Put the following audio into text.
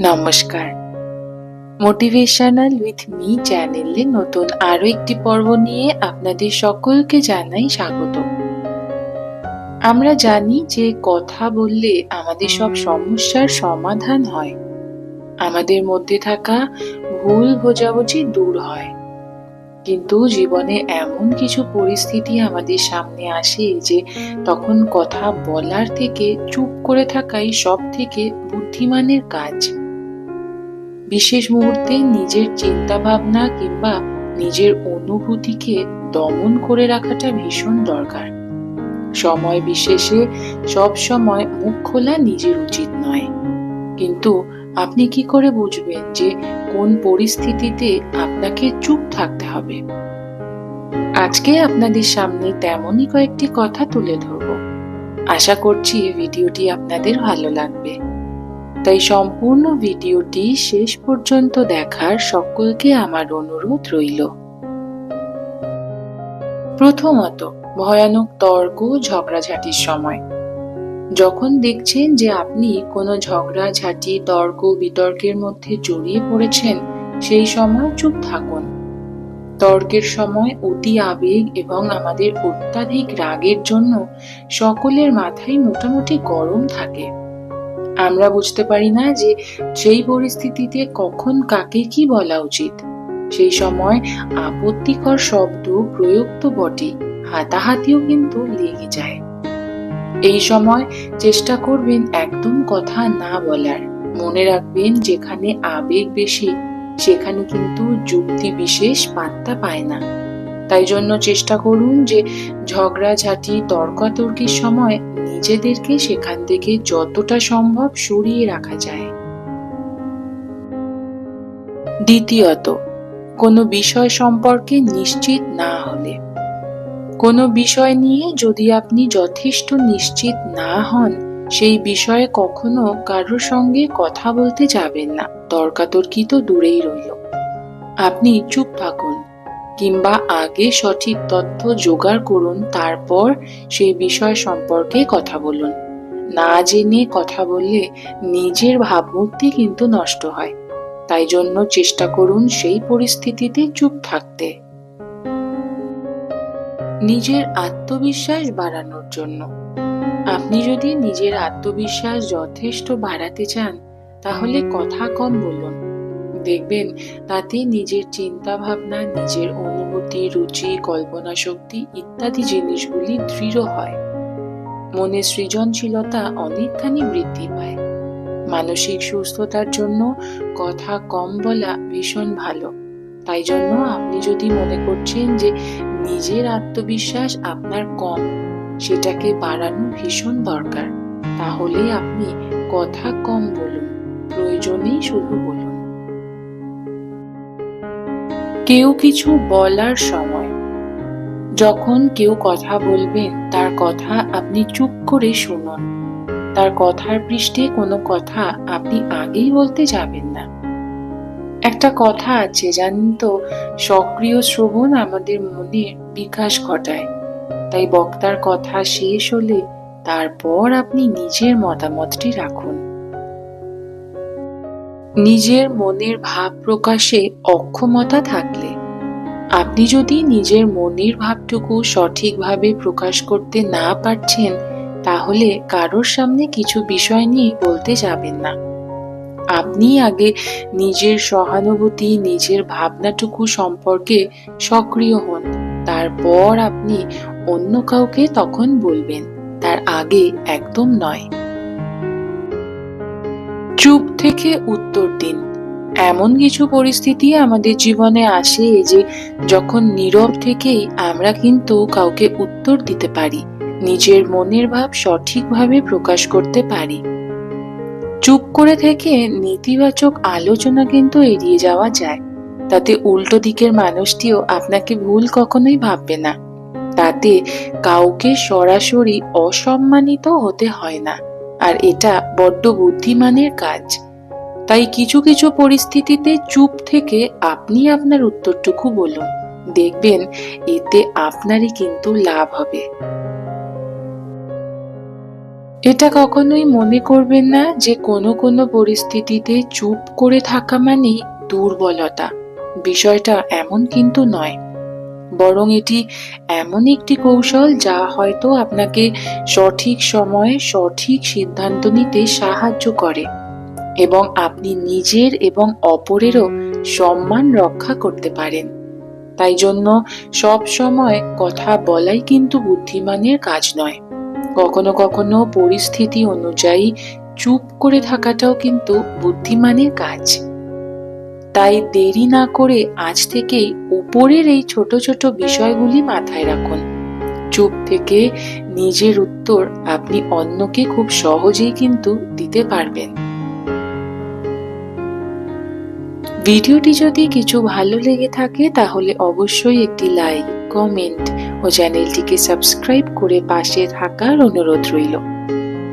নমস্কার। Motivational with me চ্যানেলে নতুন আরও একটি পর্ব নিয়ে আপনাদের সকলকে জানাই স্বাগত। আমরা জানি যে কথা বললে আমাদের সব সমস্যার সমাধান হয়। আমাদের মধ্যে থাকা ভুল বোঝাবুঝি দূর হয়। কিন্তু জীবনে এমন কিছু পরিস্থিতি আমাদের সামনে আসে যে তখন কথা বলার থেকে চুপ করে থাকাই সব থেকে বুদ্ধিমানের কাজ। বিশেষ মুহূর্তে নিজের চিন্তা ভাবনা কিংবা নিজের অনুভূতিকে দমন করে রাখাটা ভীষণ দরকার। সময় বিশেষে সব সময় মুখ খোলা নিজের উচিত নয়। কিন্তু আপনি কি করে বুঝবেন যে কোন পরিস্থিতিতে আপনাকে চুপ থাকতে হবে? আজকে আপনাদের সামনে তেমনই কয়েকটি কথা তুলে ধরব। আশা করছি ভিডিওটি আপনাদের ভালো লাগবে। তাই সম্পূর্ণ ভিডিওটি শেষ পর্যন্ত দেখার সকলকে আমার অনুরোধ রইল। প্রথমত, ভয়ানক তর্ক ঝগড়াঝাটির সময়। যখন দেখছেন যে আপনি কোনো ঝগড়াঝাটি, তর্ক বিতর্কের মধ্যে জড়িয়ে পড়েছেন, সেই সময় চুপ থাকুন। তর্কের সময় অতি আবেগ এবং আমাদের অত্যাধিক রাগের জন্য সকলের মাথায় মোটামুটি গরম থাকে। আমরা বুঝতে পারি না যে সেই পরিস্থিতিতে কখন কাকে কি বলা উচিত। সেই সময় আপত্তিকর শব্দ প্রয়োগ তো বটে হাতাহাতিও কিন্তু লেগে যায়। এই সময় চেষ্টা করবেন একদম কথা না বলার। মনে রাখবেন যেখানে আবেগ বেশি, সেখানে কিন্তু যুক্তি বিশেষ পাত্তা পায় না। তাই জন্য চেষ্টা করুন যে ঝগড়াঝাটি, তর্কাতর্কির সময় নিজেদেরকে সেখান থেকে যতটা সম্ভব সরিয়ে রাখা যায়। দ্বিতীয়ত, কোনো বিষয় সম্পর্কে নিশ্চিত না হলে। কোনো বিষয় নিয়ে যদি আপনি যথেষ্ট নিশ্চিত না হন, সেই বিষয়ে কখনো কারোর সঙ্গে কথা বলতে যাবেন না। তর্কাতর্কি তো দূরেই রইল। আপনি চুপ থাকুন। কিংবা আগে সঠিক তথ্য জোগাড় করুন, তারপর সেই বিষয় সম্পর্কে কথা বলুন। না জেনে কথা বললে নিজের ভাবমূর্তি কিন্তু নষ্ট হয়। তাই জন্য চেষ্টা করুন সেই পরিস্থিতিতে চুপ থাকতে। নিজের আত্মবিশ্বাস বাড়ানোর জন্য। আপনি যদি নিজের আত্মবিশ্বাস যথেষ্ট বাড়াতে চান, তাহলে কথা কম বলুন। দেখবেন, তাতে নিজের চিন্তা ভাবনা নিজের অনুভূতি, রুচি কল্পনা শক্তি ইত্যাদি জিনিসগুলি দৃঢ় হয়। মনে সৃজনশীলতা অনেকখানি বৃদ্ধি পায়। মানসিক সুস্থতার জন্য কথা কম বলা ভীষণ ভালো। তাই জন্য আপনি যদি মনে করছেন যে নিজের আত্মবিশ্বাস আপনার কম, সেটাকে বাড়ানো ভীষণ দরকার, তাহলে আপনি কথা কম বলুন, প্রয়োজনেই শুধু বলুন। কেউ কিছু বলার সময়। যখন কেউ কথা বলবেন তার কথা আপনি চুপ করে শুনুন। তার কথার পৃষ্ঠে কোনো কথা আপনি আগেই বলতে যাবেন না। একটা কথা আছে, জানেন তো, সক্রিয় শ্রবণ আমাদের মনের বিকাশ ঘটায়। তাই বক্তার কথা শেষ হলে তারপর আপনি নিজের মতামতটি রাখুন। নিজের মনের ভাব প্রকাশে অক্ষমতা থাকলে, আপনি যদি নিজের মনের ভাবটুকু সঠিকভাবে প্রকাশ করতে না পারছেন, তাহলে কারোর সামনে কিছু বিষয় নিয়ে বলতে যাবেন না। আপনি আগে নিজের সহানুভূতি, নিজের ভাবনাটুকু সম্পর্কে সক্রিয় হন, তারপর আপনি অন্য কাউকে তখন বলবেন, তার আগে একদম নয়। চুপ থেকে উত্তর দিন। এমন কিছু পরিস্থিতি আমাদের জীবনে আসে যে যখন নীরব থেকেই আমরা কিন্তু কাউকে উত্তর দিতে পারি, নিজের মনের ভাব সঠিকভাবে প্রকাশ করতে পারি। চুপ করে থেকে নেতিবাচক আলোচনা কিন্তু এড়িয়ে যাওয়া যায়। তাতে উল্টো দিকের মানুষটিও আপনাকে ভুল কখনোই ভাববে না। তাতে কাউকে সরাসরি অসম্মানিত হতে হয় না। আর এটা বড্ড বুদ্ধিমানের কাজ। তাই কিছু কিছু পরিস্থিতিতে চুপ থেকে আপনি আপনার উত্তরটুকু বলুন। দেখবেন এতে আপনারই কিন্তু লাভ হবে। এটা কখনোই মনে করবেন না যে কোনো কোনো পরিস্থিতিতে চুপ করে থাকা মানেই দুর্বলতা। বিষয়টা এমন কিন্তু নয়। বরং এটি এমন একটি কৌশল যা হয়তো আপনাকে সঠিক সময়ে সঠিক সিদ্ধান্ত নিতে সাহায্য করে এবং আপনি নিজের এবং অপরেরও সম্মান রক্ষা করতে পারেন। তাই জন্য সব সময় কথা বলাই কিন্তু বুদ্ধিমানের কাজ নয়। কখনো কখনো পরিস্থিতি অনুযায়ী চুপ করে থাকাটাও কিন্তু বুদ্ধিমানের কাজ। তাই দেরি না করে আজ থেকেই উপরের এই ছোট ছোট বিষয়গুলি মাথায় রাখুন। চুপ থেকে নিজের উত্তর আপনি অন্যকে খুব সহজেই কিন্তু দিতে পারবেন। ভিডিওটি যদি কিছু ভালো লেগে থাকে, তাহলে অবশ্যই একটি লাইক, কমেন্ট ও চ্যানেলটিকে সাবস্ক্রাইব করে পাশে থাকার অনুরোধ রইল।